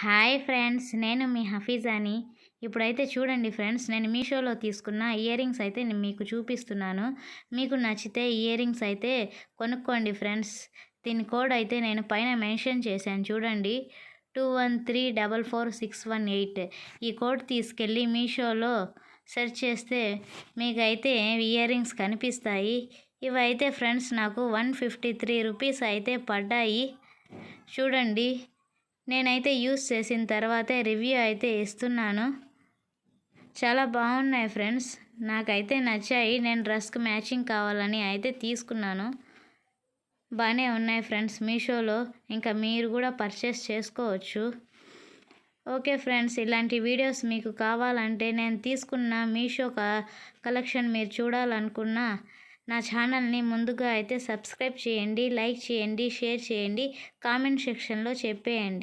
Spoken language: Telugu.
హాయ్ ఫ్రెండ్స్ నేను మీ హఫీజాని. ఇప్పుడైతే చూడండి ఫ్రెండ్స్ నేను మీషోలో తీసుకున్న ఇయర్ రింగ్స్ అయితే నేను మీకు చూపిస్తున్నాను. మీకు నచ్చితే ఇయర్ రింగ్స్ అయితే కొనుక్కోండి ఫ్రెండ్స్. దీని కోడ్ అయితే నేను పైన మెన్షన్ చేశాను చూడండి. Two one three double four six one eight. ఈ కోడ్ తీసుకెళ్ళి మీషోలో సెర్చ్ చేస్తే మీకు అయితే ఇయర్ రింగ్స్ కనిపిస్తాయి. ఇవైతే ఫ్రెండ్స్ నాకు వన్ ఫిఫ్టీ త్రీ రూపీస్ అయితే పడ్డాయి. చూడండి. నేనైతే యూస్ చేసిన తర్వాతే రివ్యూ అయితే ఇస్తున్నాను. చాలా బాగున్నాయి ఫ్రెండ్స్. నాకైతే నచ్చాయి. నేను డ్రెస్కి మ్యాచింగ్ కావాలని అయితే తీసుకున్నాను. బాగానే ఉన్నాయి ఫ్రెండ్స్ మీషోలో. ఇంకా మీరు కూడా పర్చేస్ చేసుకోవచ్చు. ఓకే ఫ్రెండ్స్ ఇలాంటి వీడియోస్ మీకు కావాలంటే నేను తీసుకున్న మీషో కలెక్షన్ మీరు చూడాలనుకున్న నా ఛానల్ని ముందుగా అయితే సబ్స్క్రైబ్ చేయండి లైక్ చేయండి షేర్ చేయండి కామెంట్ సెక్షన్లో చెప్పేయండి.